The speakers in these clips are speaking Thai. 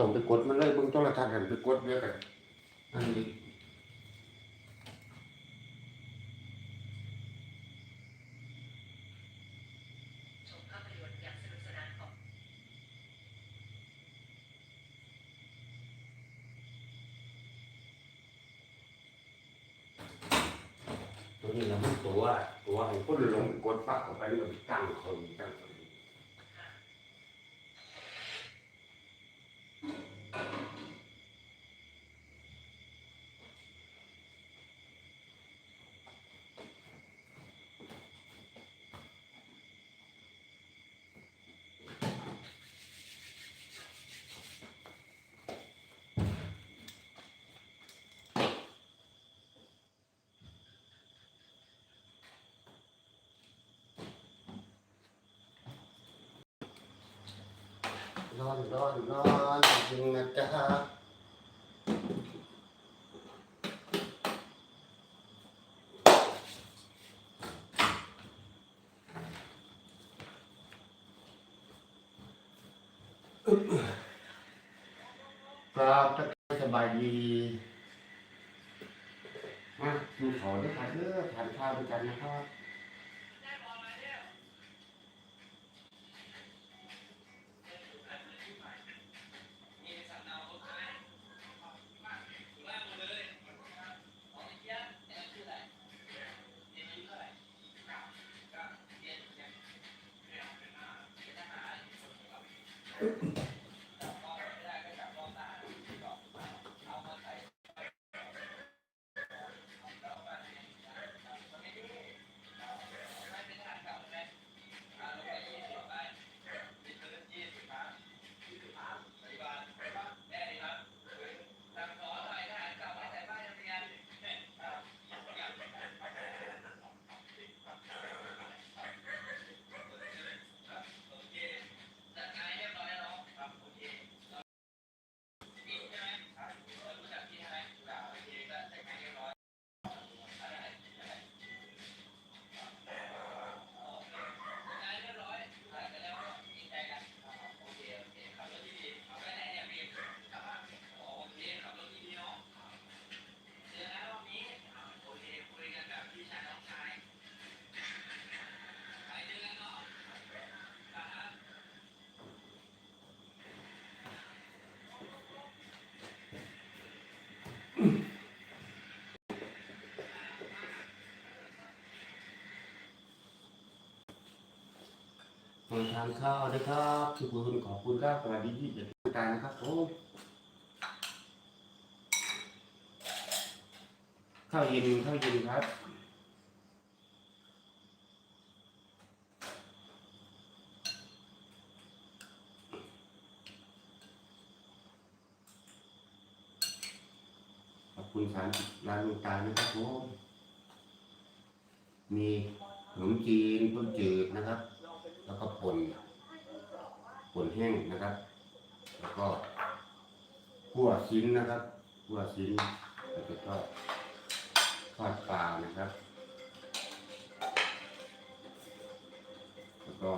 ต้องไปกดมันเลยเบิ่งโทรทัศน์หันไปกดเยอะกันอันนี้ ชมภาพยนตร์อย่างสนุกสนานของ ตัวนี้เรามันตัวตัวให้คนลงกดปักเข้าไปแล้วมันตั้งคนตั้งคน ร้อนร้อนร้อนจริงนะจ๊ะครับถ้าสบายดีมาดูขอด้วยกันเด้อทานข้าวด้วยกันนะครับ มาทานข้าวนะครับทุกคนขอบคุณครับสวัสดีที่จะทุกท่านนะครับผมข้าวเย็นข้าวเย็นครับขอบคุณสารร้านลุงตานะครับผมมีขนมจีนต้มจืดนะครับ แล้วก็ปนปนแห้งนะครับ แล้วก็ขั่วชิ้นนะครับขั่วชิ้นแล้วก็ทอดทอดปลานะครับ แล้วก็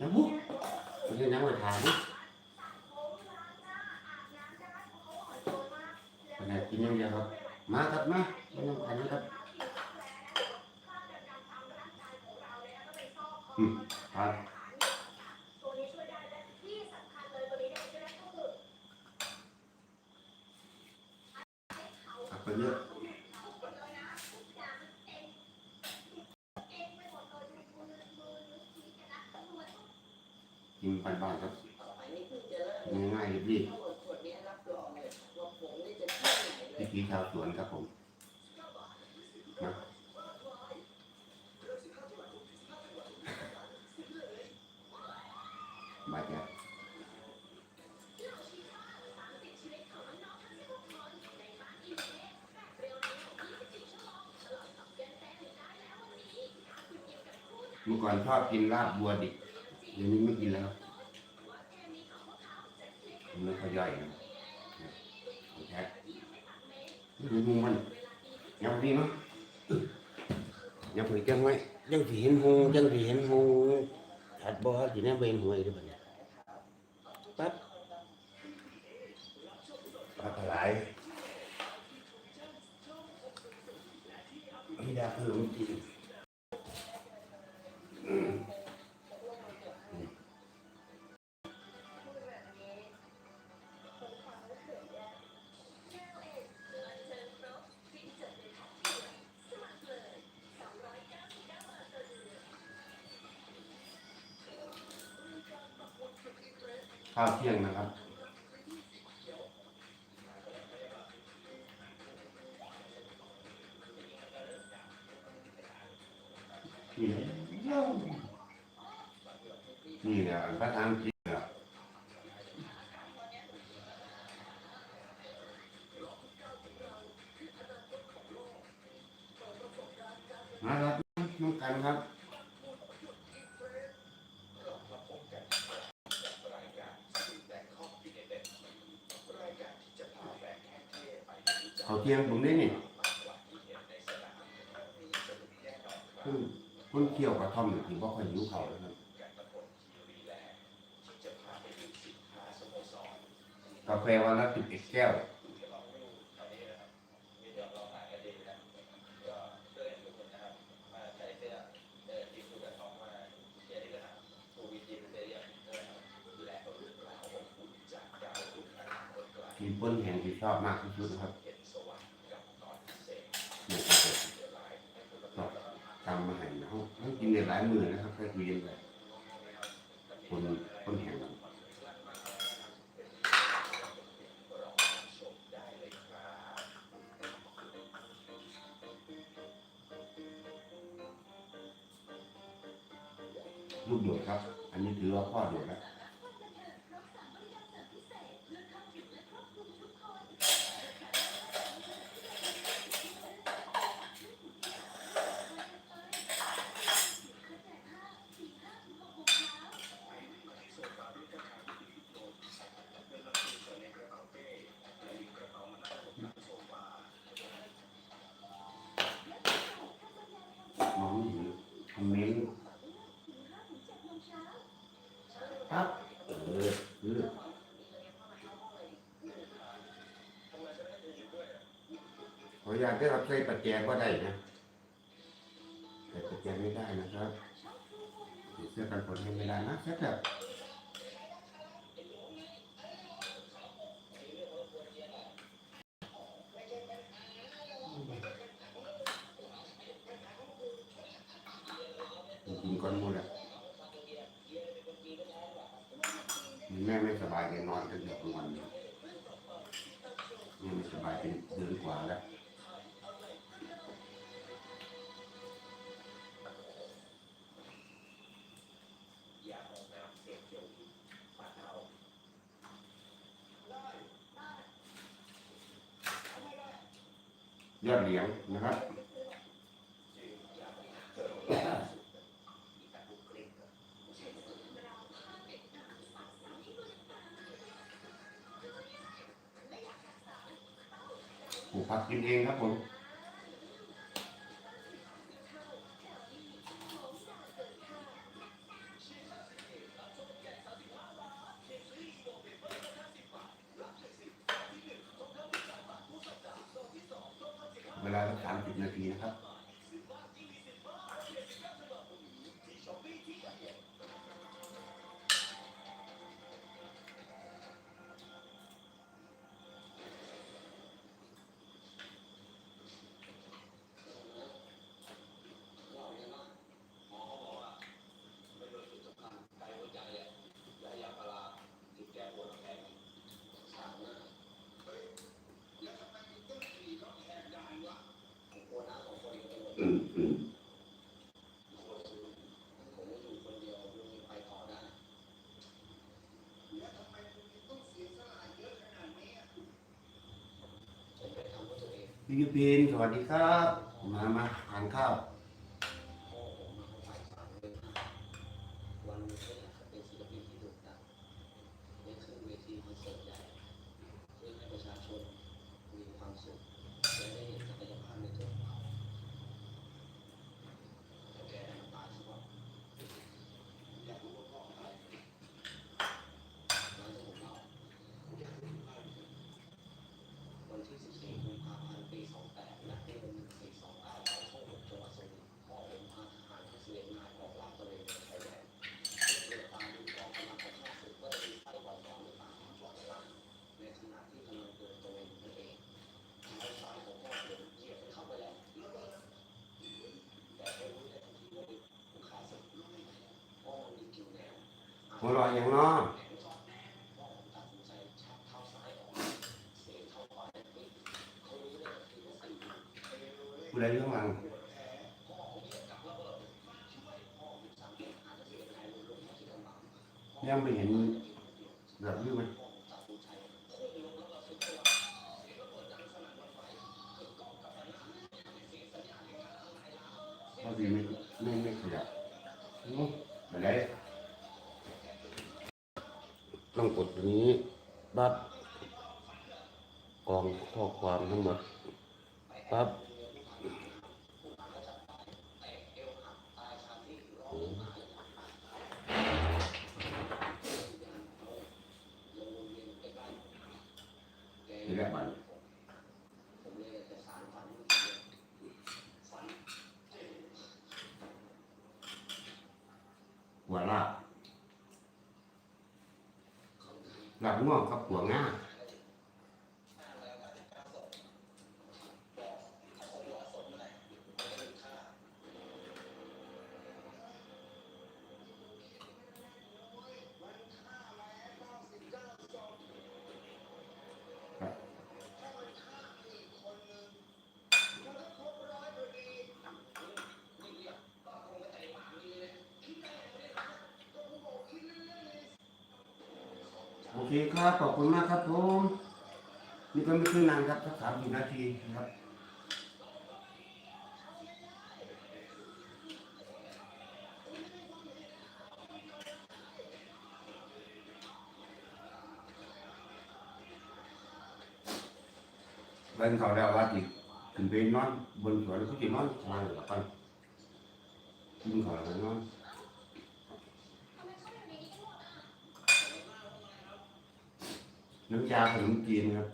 น้ำมุกไม่ใช่น้ำมันทานนะขนาดกินย่างเดียวครับ มาครับมาไม่ต้องทานนะครับ อืมครับผักไปเยอะกินบ้านๆครับง่ายๆรีบ ๆวิถีชาวสวนครับผมนะมาจ้ะเมื่อก่อนชอบกินลาบบัวดิเดี๋ยวนี้ไม่กินแล้วมันไม่ค่อยย่อยนะ นี่มึงมันยังดีเนาะยังผีจังไว้ยังผีเห็นหงยังผีเห็นหงชัดบ่ที่นั่นเป็นหวยด้วยบัดนี้ปั๊บปลาไหลพี่ดาคือมันกิน ข้าวเที่ยงนะครับ นี่แหละนี่แหละพระทางจริงอะมาครับน้องกันครับ เคียงผมได้นี่คุณคุณเคี่ยวกระท่อมหรือว่าคอยหิวเขาแล้วครับกาแฟวันละสิบเอ็ดแก้วทีมเปิ้ลแห่งที่ชอบมากที่สุดนะครับ ผมจำมาให้นะเขาเขากินในหลายมือนะครับแค่เรียนไปคนคนแห่งลูกโดดครับ อันนี้ถือว่าพ่อโดดแล้ว ขออยากได้รับใช้ปัจแจก็ได้นะแต่ปัจแจไม่ได้นะครับเสื้อกันฝนให้ไม่ได้นะแค่แบบกินก้อนหมูแหละแม่ไม่สบายเลยนอนตั้งแต่กลางวันแม่ไม่สบายเป็นเดือนกว่าแล้ว อดเหลียงนะครับปลูกผักกินเองครับผม ลาสักสามสิบนาทีนะครับ อืมอืมพี่ยุพินสวัสดีครับ มา มาทานข้าว วันหนึงก็อยากจะเป็นศิลปินที่โด่งดังได้ขึ้นเวทีคอนเสิร์ตใหญ่เพื่อให้ประชาชนมีความสุขและได้เห็นศักยภาพในตัวของเขาแต่แกน้ำตาสวบอยากรู้ว่าพ่ออะไรหลังจากผม หัวเรออย่างน้อผู้ใดเรื่องหลังยังไม่เห็นแบบนี้ไหมพอดีไม่ไม่ไม่ขยับอืมอะไรต้อง กดตัวนี้ปั๊บกรองข้อความทั้งหมดปั๊บโอ้นี่แหละมันหัวลาบลาบง่วงกับหัวง่า โอ เคครับ ขอบคุณมากครับผม นี่ก็ไม่คือนานครับสักสามสิบนาทีครับเบิ่งเขาแล้วว่าสิขึ้นไปนอนบนสวนเขาสินอนทางหรือกันกินเขาแล้วนอน น้ำยาขนมจีนครับ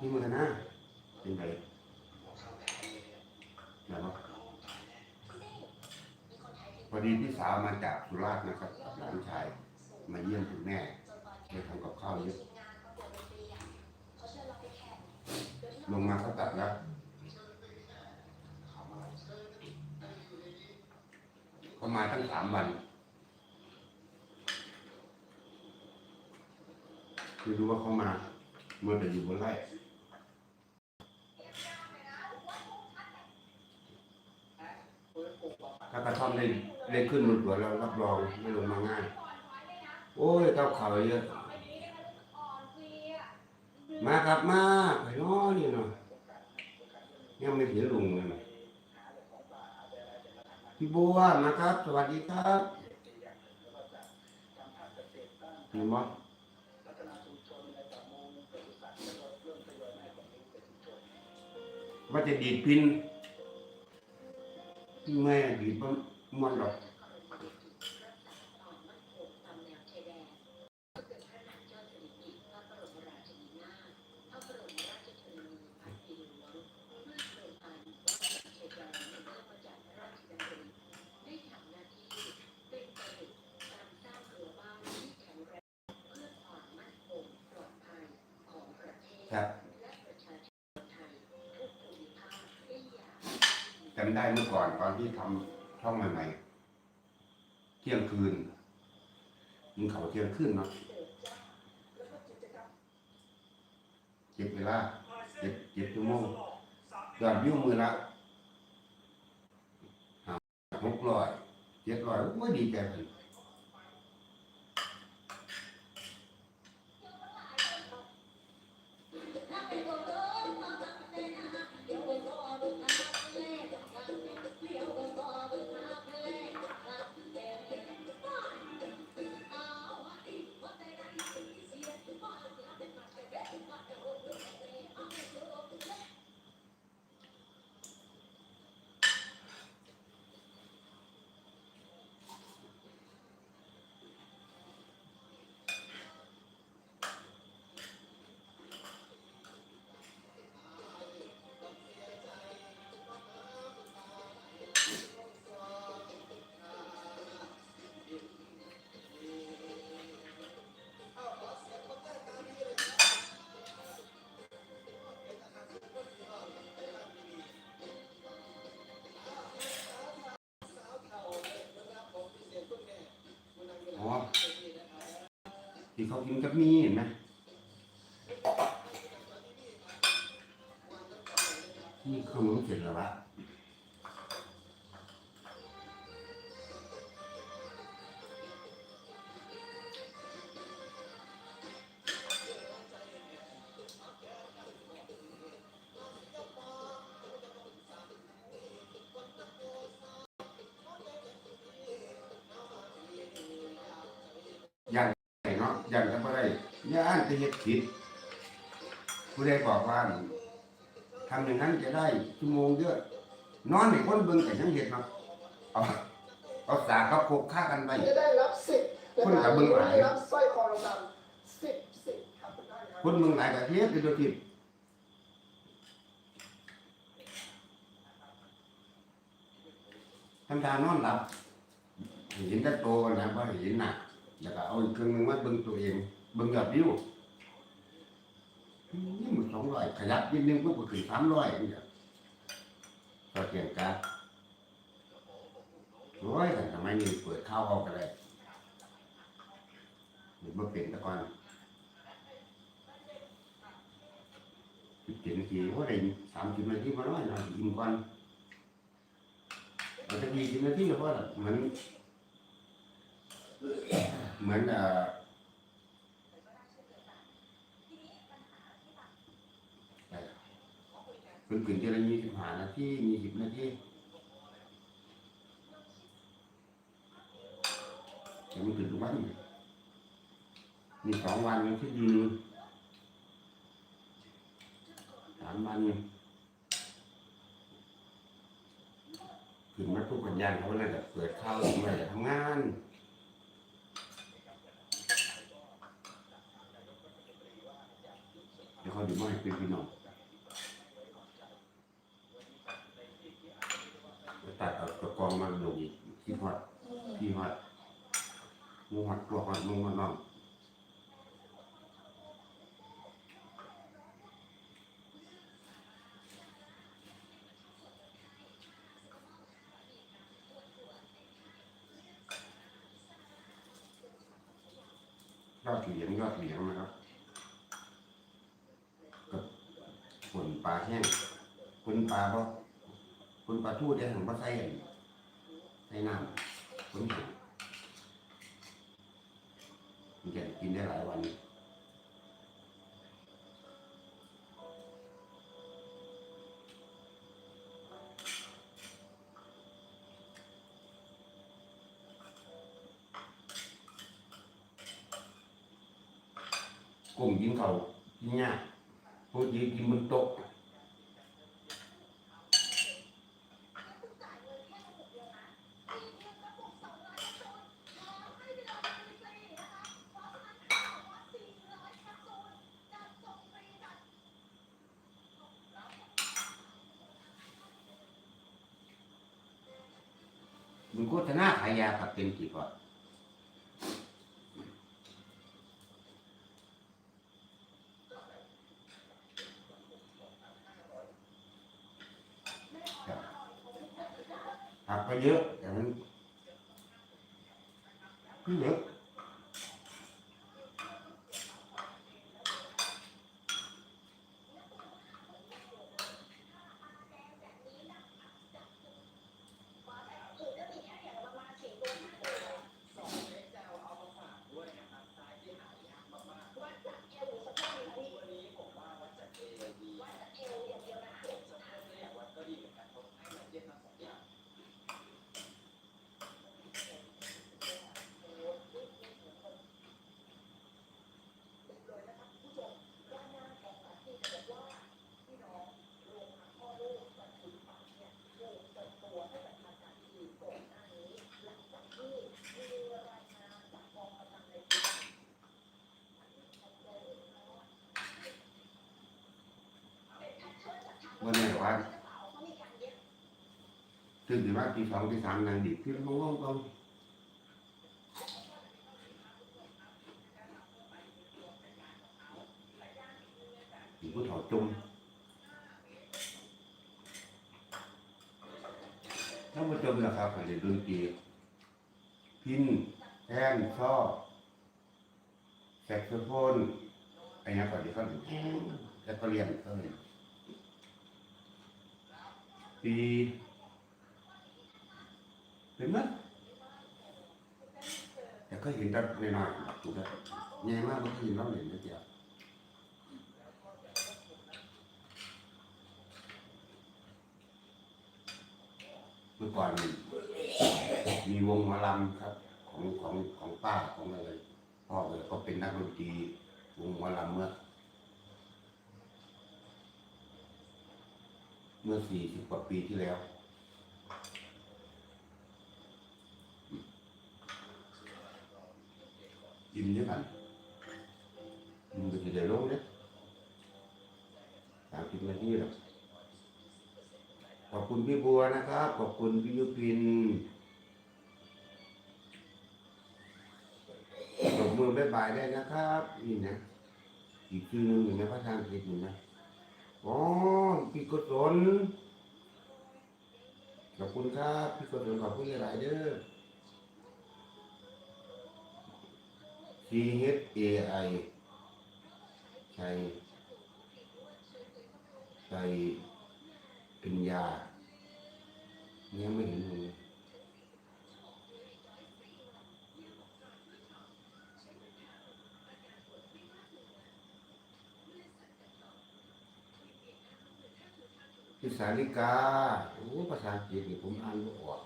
นี่มันกันนะเป็นไงแบบว่าพอดีพี่สาวมาจากสุราษฎร์นะครับกับหลานชาย มาเยี่ยมคุณแม่ไปทำกับข้าวเยอะลงมาเขาตัดแล้วเขามาทั้งสามวัน ไม่รู้ว่าเขามาเมื่อแต่อยู่บนไร่ถ้ากระท่อมได้ได้ขึ้นบนสวนแล้วรับรองไม่ลงมาง่าย โอ้ยเจ้าเขาเยอะ มาครับมาไปน้อนี่เนาะยังไม่ถึงลุงเลยนะพี่บัวมาครับ สวัสดีครับเห็นไหม ว่าจะดีดพินแม่ดีดมันมันหรอก ครับจำ ได้เมื่อก่อนตอนที่ทำช่องใหม่ๆเที่ยงคืนมึงเขาเที่ยงคืนเนาะเจ็บเวลาเจ็บเจ็บชั่วโมงยอดวิวมือละหกร้อยเจ็ดร้อยโอ้ยดีใจเลย ที่เขากินกับมีเห็นไหมนี่คือมันเสร็จแล้วละ ย่านก็บ่ได้ย่านจะเฮ็ดผิดผู้ใดบอกว่าทำอย่างนั้นจะได้ชั่วโมงเยอะนอนให้คนเบิ่งก็ยังเฮ็ดเนาะเอาเอาสากกับโคกฆ่ากันไปจะได้รับสิทธิ์คนกับเบิ่งหลายได้รับสร้อยคอทองคำสิบสิบครับคุณได้ครับคนเมืองหลายประเทศเป็นตัวทิพย์ทำทานอนหลับเห็นแต่โตนะว่าเห็นหนัก แล้วก็เอาอีกเครื่องหนึงมาเบิ่งตัวเองเบิ่งยอดวิวนี่มันสองร้อยขยับนิดนึงมันก็ขึ้นสามร้อยนี่ก็เกียงกาโอ้อยแต่ทำไมนี่เปิดข้าวออกกันเลยมันมาเป็นแตะกอนสิบเจ็ดนาทีว่าะได้สามสิบนาทีมาน้อยหน่อยอิ่มก่อนเอาจะยี่สิบนาทีก็พอละเหมือน เหมือนเอ่อเป็นกึ่งทีละยี่สิบหานาทียี่สิบนาทีแต่มันถึงทุกวันมีสองวันที่ดีสามวันถึงมาทุกวันยันเขาเลยแบบเปิดข้าวถึงมาจะทำงาน เดี๋ยวเขาดูมาให้เป็นพี่น้องตัดเอาตะกองมาลงอีกที่หอดที่หอดหมูหอดตัวหอดหมูหอดน้องยอดเหรียญยอดเหรียญนะครับ คนปลาแห้งคนปลาเพราะคนปลาทู่ได้หันว่าใส่ใส่น้ำคนแห้งมันจะกินได้หลายวันกลุ่มกินเขาวกินยาก พูดยืนกินบนโต๊ะมึง โฆษณาขายยาขับเต็มกี่พอผักก็เยอะแต่มันไม่เยอะวันนี้ว่า ตื่นถึงว่าตีสองตีสามนางดิบที่ห้องห้องกองอยู่ผู้ถอดจุ่มถ้ามาจมนะครับอันนี้ดนตรีพินแทนช่อแซกโซโฟนไอ้นะก่อนที่เขาแห้งแล้วก็เรียนเออปี เป็นมั้ยแต่ก็เห็นแต่ในน่อยถูกไหมแง่มากมันก็เห็นเราเห็นนิดเดียวเมื่อก่อนมีวงหมอลำครับ ของของของป้าของอะไรพ่อเลยก็เป็นนักดนตรีวงหมอลำเมื่อเมื่อสี่สิบกว่าปีที่แล้ว ยิ้มด้วยกันมึงก็จะได้ลงเนี่ยสามสิบนาทีแล้วขอบคุณพี่บัวนะครับ ขอบคุณพี่ยุพินตบมือบ๊ายบายได้นะครับ นี่นะ อีกชื่อหนึงอยู่ในพระทางคิดอยู่นะอ๋อพี่กุศลขอบคุณครับ พี่กุศลขอบคุณหลายๆเด้อ H A I ชัยชัยป็นยาเนี่ยไม่เห็นเลยพิสาลิกา โอ้ ภาษาอังกฤษนี่ผมอ่านไม่ออก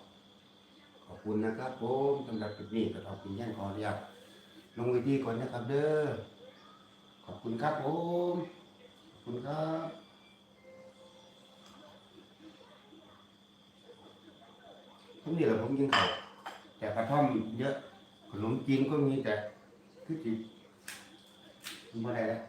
ขอบคุณนะครับผมสำหรับคลิปนี้ก็ขอบคุณแย่งขออนุญาต ลงเวทีก่อนนะครับเด้อ ขอบคุณครับผมขอบคุณครับทุกนี่แหละผมยิงเขาแต่กระท่อมเยอะ ขนมจีนก็มีแต่คือจิไม่ได้แล้ว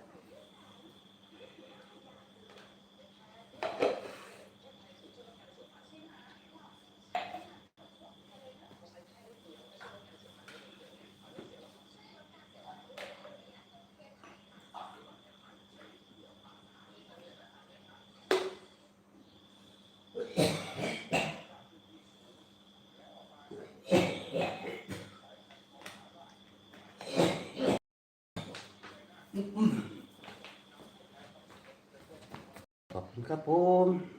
ข